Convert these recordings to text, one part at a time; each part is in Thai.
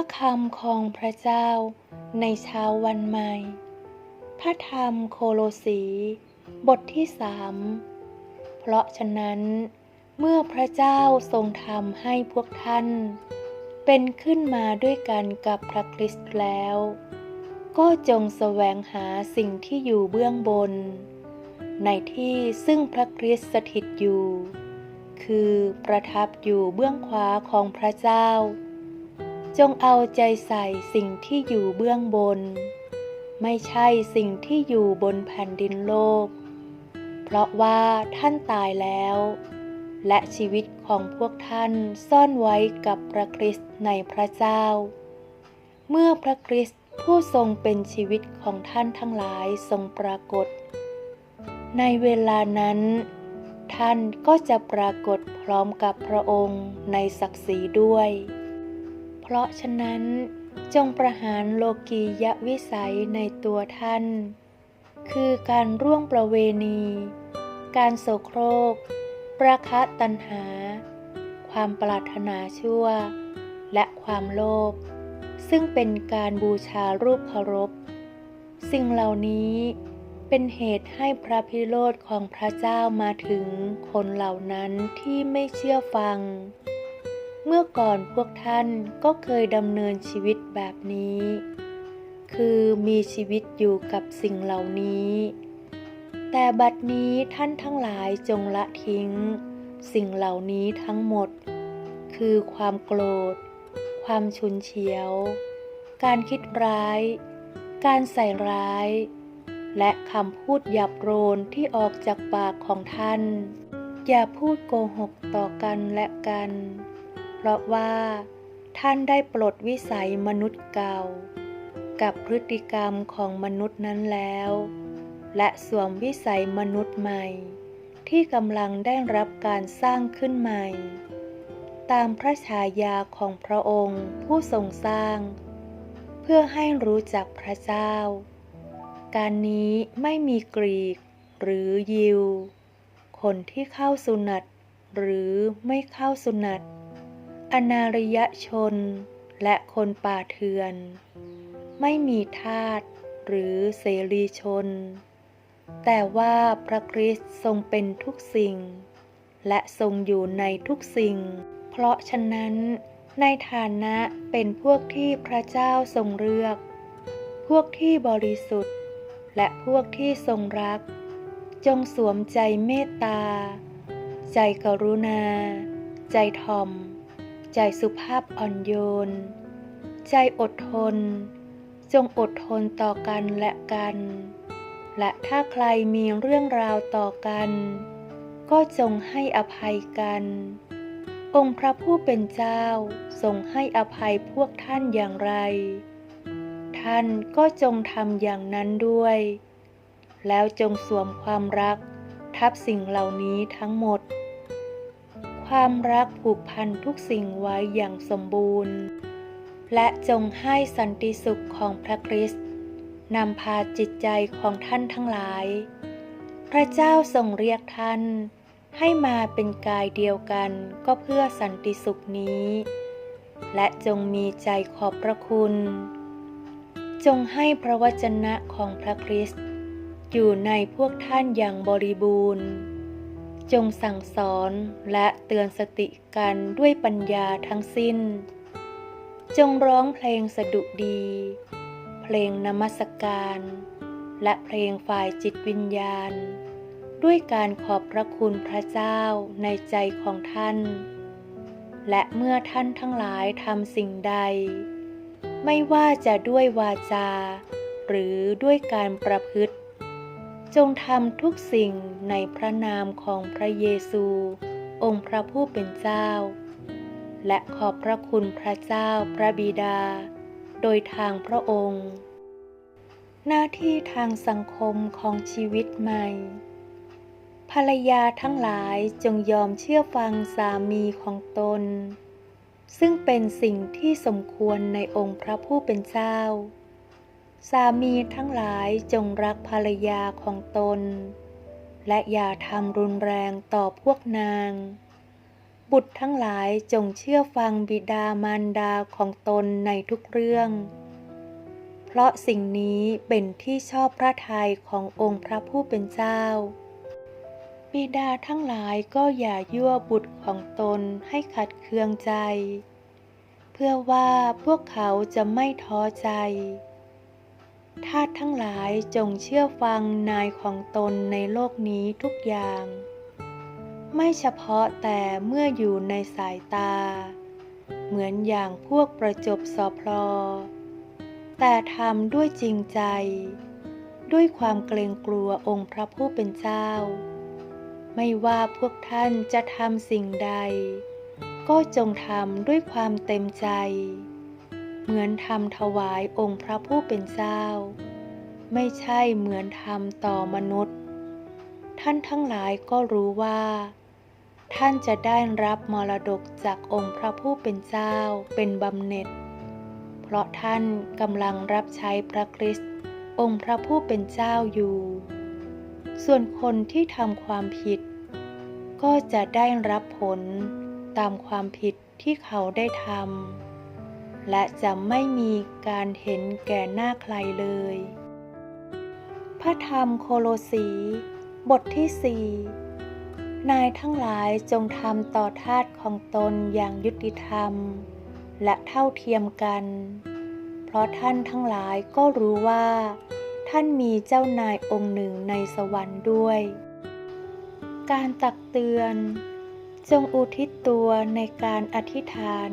ระคำของพระเจ้าในเช้าวันใหม่ พระธรรมโคโลสี บทที่สามเพราะฉะนั้นเมื่อพระเจ้าทรงทำให้พวกท่าน เป็นขึ้นมาด้วยกันกับพระคริสต์แล้ว ก็จงแสวงหาสิ่งที่อยู่เบื้องบน ในที่ซึ่งพระคริสต์สถิตอยู่ คือประทับอยู่เบื้องขวาของพระเจ้า จงเอาใจใส่สิ่งที่อยู่เบื้องบน ไม่ใช่สิ่งที่อยู่บนแผ่นดินโลก เพราะว่าท่านตายแล้ว และชีวิตของพวกท่านซ่อนไว้กับพระคริสต์ในพระเจ้า เมื่อพระคริสต์ผู้ทรงเป็นชีวิตของท่านทั้งหลายทรงปรากฏ ในเวลานั้น ท่านก็จะปรากฏพร้อมกับพระองค์ในศักดิ์ศรีด้วย ราะฉะนั้นจงประหารโลกียวิสัยในตัวท่าน คือการร่วงประเวณี การโสโครก ประคะตัณหา ความปรารถนาชั่ว และความโลภ ซึ่งเป็นการบูชารูปเคารพ สิ่งเหล่านี้เป็นเหตุให้พระพิโรธของพระเจ้ามาถึงคนเหล่านั้นที่ไม่เชื่อฟัง เมื่อก่อนพวกท่านก็เคยดำเนินชีวิตแบบนี้ คือมีชีวิตอยู่กับสิ่งเหล่านี้ แต่บัดนี้ท่านทั้งหลายจงละทิ้ง สิ่งเหล่านี้ทั้งหมด คือความโกรธ ความฉุนเฉียว การคิดร้าย การใส่ร้าย และคำพูดหยาบโรนที่ออกจากปากของท่าน อย่าพูดโกหกต่อกันและกัน เพราะว่าท่านได้ปลดวิสัยมนุษย์เก่า กับพฤติกรรมของมนุษย์นั้นแล้ว และสวมวิสัยมนุษย์ใหม่ ที่กำลังได้รับการสร้างขึ้นใหม่ ตามพระฉายาของพระองค์ผู้ทรงสร้าง เพื่อให้รู้จักพระเจ้า การนี้ไม่มีกรีกหรือยิว คนที่เข้าสุนัตหรือไม่เข้าสุนัต อนาริยชนและคนป่าเถื่อน ไม่มีทาสหรือเสรีชน แต่ว่าพระคริสต์ทรงเป็นทุกสิ่ง และทรงอยู่ในทุกสิ่ง เพราะฉะนั้นในฐานะเป็นพวกที่พระเจ้าทรงเลือก พวกที่บริสุทธิ์ และพวกที่ทรงรัก จงสวมใจเมตตา ใจกรุณา ใจทอม ใจสุภาพอ่อนโยน ใจอดทน จงอดทนต่อกันและกัน และถ้าใครมีเรื่องราวต่อกัน ก็จงให้อภัยกัน องค์พระผู้เป็นเจ้าทรงให้อภัยพวกท่านอย่างไร ท่านก็จงทำอย่างนั้นด้วย แล้วจงสวมความรักทับสิ่งเหล่านี้ทั้งหมด ความรักผูกพันทุกสิ่งไว้อย่างสมบูรณ์ และจงให้สันติสุขของพระคริสต์นำพาจิตใจของท่านทั้งหลาย พระเจ้าทรงเรียกท่าน ให้มาเป็นกายเดียวกันก็เพื่อสันติสุขนี้ และจงมีใจขอบพระคุณ จงให้พระวจนะของพระคริสต์อยู่ในพวกท่านอย่างบริบูรณ์ จงสั่งสอนและเตือนสติกันด้วยปัญญาทั้งสิ้น จงร้องเพลงสดุดี เพลงนมัสการ และเพลงฝ่ายจิตวิญญาณ ด้วยการขอบพระคุณพระเจ้าในใจของท่าน และเมื่อท่านทั้งหลายทำสิ่งใด ไม่ว่าจะด้วยวาจา หรือด้วยการประพฤติ จงทำทุกสิ่งในพระนามของพระเยซู องค์พระผู้เป็นเจ้า และขอบพระคุณพระเจ้าพระบิดา โดยทางพระองค์ หน้าที่ทางสังคมของชีวิตใหม่ ภรรยาทั้งหลายจงยอมเชื่อฟังสามีของตน ซึ่งเป็นสิ่งที่สมควรในองค์พระผู้เป็นเจ้า สามีทั้งหลายจงรักภรรยาของตน และอย่าทำรุนแรงต่อพวกนาง บุตรทั้งหลายจงเชื่อฟังบิดามารดาของตนในทุกเรื่อง เพราะสิ่งนี้เป็นที่ชอบพระทัยขององค์พระผู้เป็นเจ้า บิดาทั้งหลายก็อย่ายั่วบุตรของตนให้ขัดเคืองใจ เพื่อว่าพวกเขาจะไม่ท้อใจ ทาสทั้งหลายจงเชื่อฟังนายของตนในโลกนี้ทุกอย่าง ไม่เฉพาะแต่เมื่ออยู่ในสายตา เหมือนอย่างพวกประจบสอพลอ แต่ทำด้วยจริงใจ ด้วยความเกรงกลัวองค์พระผู้เป็นเจ้า ไม่ว่าพวกท่านจะทำสิ่งใด ก็จงทำด้วยความเต็มใจ เหมือนทำถวายองค์พระผู้เป็นเจ้า ไม่ใช่เหมือนทำต่อมนุษย์ ท่านทั้งหลายก็รู้ว่า ท่านจะได้รับมรดกจากองค์พระผู้เป็นเจ้าเป็นบำเหน็จ เพราะท่านกำลังรับใช้พระคริสต์องค์พระผู้เป็นเจ้าอยู่ ส่วนคนที่ทำความผิด ก็จะได้รับผลตามความผิดที่เขาได้ทำ และจะไม่มีการเห็นแก่หน้าใครเลย พระธรรมโคโลสี บทที่สี่นายทั้งหลายจงทำต่อทาสของตนอย่างยุติธรรม และเท่าเทียมกัน เพราะท่านทั้งหลายก็รู้ว่า ท่านมีเจ้านายองค์หนึ่งในสวรรค์ด้วย การตักเตือน จงอุทิศตัวในการอธิษฐาน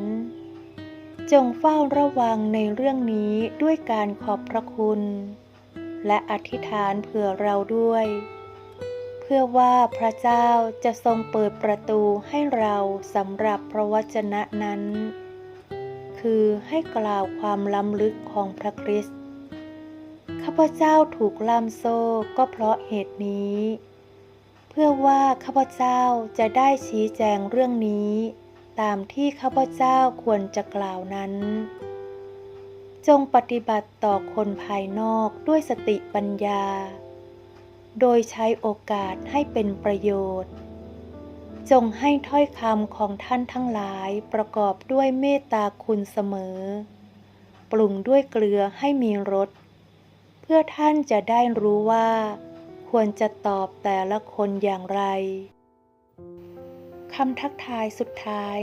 จงเฝ้าระวังในเรื่องนี้ด้วยการขอบพระคุณ และอธิษฐานเผื่อเราด้วย เพื่อว่าพระเจ้าจะทรงเปิดประตูให้เราสำหรับพระวจนะนั้น คือให้กล่าวความล้ำลึกของพระคริสต์ข้าพเจ้าถูกล่ามโซ่ก็เพราะเหตุนี้ เพื่อว่าข้าพเจ้าจะได้ชี้แจงเรื่องนี้ ตามที่ข้าพเจ้าควรจะกล่าวนั้น จงปฏิบัติต่อคนภายนอกด้วยสติปัญญา โดยใช้โอกาสให้เป็นประโยชน์ จงให้ถ้อยคำของท่านทั้งหลายประกอบด้วยเมตตาคุณเสมอ ปรุงด้วยเกลือให้มีรสเพื่อท่านจะได้รู้ว่าควรจะตอบแต่ละคนอย่างไร คำทักทายสุดท้าย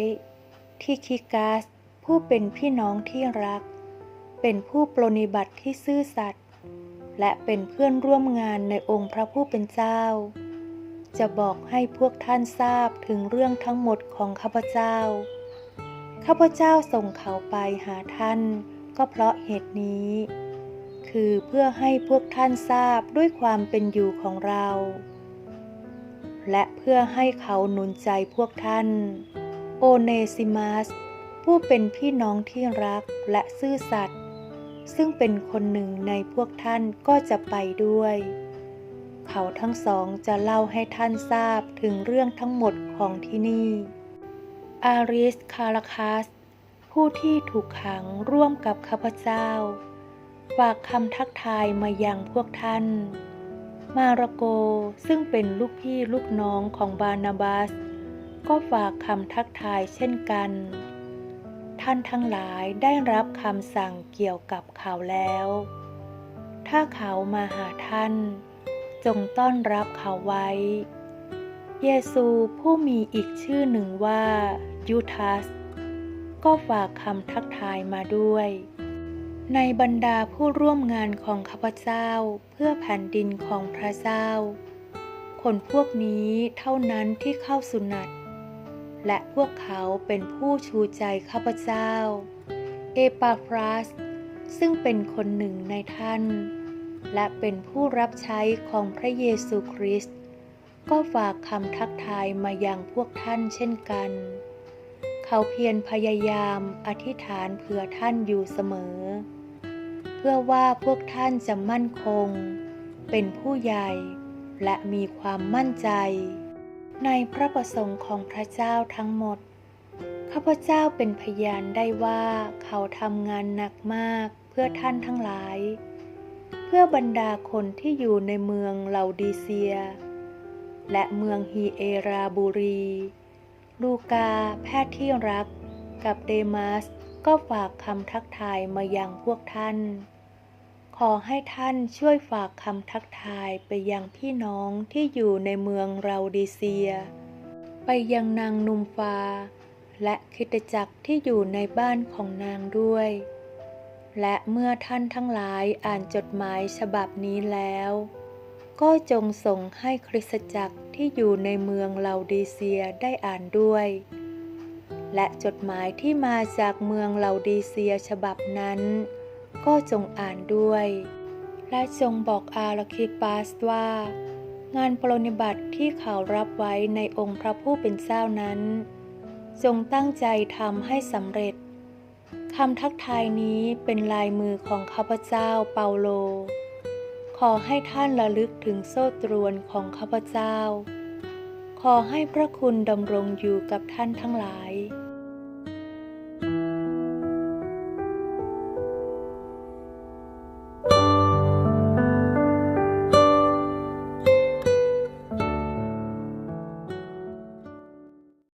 ที่คิกัสผู้เป็นพี่น้องที่รัก เป็นผู้ปรนนิบัติที่ซื่อสัตย์และเป็นเพื่อนร่วมงานในองค์พระผู้เป็นเจ้า จะบอกให้พวกท่านทราบถึงเรื่องทั้งหมดของข้าพเจ้า ข้าพเจ้าส่งเขาไปหาท่านก็เพราะเหตุนี้ คือเพื่อให้พวกท่านทราบด้วยความเป็นอยู่ของเรา และเพื่อให้เขาหนุนใจพวกท่าน โอเนซิมัส ผู้เป็นพี่น้องที่รักและซื่อสัตย์ซึ่งเป็นคนหนึ่งในพวกท่านก็จะไปด้วย เขาทั้งสองจะเล่าให้ท่านทราบถึงเรื่องทั้งหมดของที่นี่ อาริสคาราคัส ผู้ที่ถูกขังร่วมกับข้าพเจ้า ฝากคำทักทายมายังพวกท่าน มาระโกซึ่งเป็นลูกพี่ลูกน้องของบานาบัสก็ฝากคำทักทายเช่นกัน ท่านทั้งหลายได้รับคำสั่งเกี่ยวกับเขาแล้ว ถ้าเขามาหาท่าน จงต้อนรับเขาไว้ เยซูผู้มีอีกชื่อหนึ่งว่ายูทัส ก็ฝากคำทักทายมาด้วย ในบรรดาผู้ร่วมงานของข้าพเจ้าเพื่อแผ่นดินของพระเจ้า คนพวกนี้เท่านั้นที่เข้าสุนัตและพวกเขาเป็นผู้ชูใจข้าพเจ้า เอปาฟรัส ซึ่งเป็นคนหนึ่งในท่าน และเป็นผู้รับใช้ของพระเยซูคริสต์ก็ฝากคำทักทายมายังพวกท่านเช่นกัน เขาเพียรพยายามอธิษฐานเผื่อท่านอยู่เสมอ พื่อว่าพวกท่านจะมั่นคง เป็นผู้ใหญ่ และมีความมั่นใจ ในพระประสงค์ของพระเจ้าทั้งหมด ข้าพเจ้าเป็นพยานได้ว่าเขาทำงานหนักมากเพื่อท่านทั้งหลาย เพื่อบรรดาคนที่อยู่ในเมืองเลาดีเซีย และเมืองฮีเอราบุรี ลูกาแพทย์ที่รักกับเดมาสก็ฝากคำทักทายมายังพวกท่าน ขอให้ท่านช่วยฝากคำทักทายไปยังพี่น้องที่อยู่ในเมืองเราดีเซีย ไปยังนางนุมฟา และคริดจักรที่อยู่ในบ้านของนางด้วย และเมื่อท่านทั้งหลายอ่านจดหมายฉบับนี้แล้ว ก็จงส่งให้คริสตจักรที่อยู่ในเมืองลาดีเซียได้อ่านด้วย และจดหมายที่มาจากเมืองลาดีเซียฉบับนั้น ก็จงอ่านด้วย และจงบอกอาราคิปัสว่า งานปรนนิบัติที่เขารับไว้ในองค์พระผู้เป็นเจ้านั้น จงตั้งใจทำให้สำเร็จคำทักทายนี้เป็นลายมือของข้าพเจ้าเปาโล ขอให้ท่านระลึกถึงโซ่ตรวนของข้าพเจ้า ขอให้พระคุณดำรงอยู่กับท่านทั้งหลาย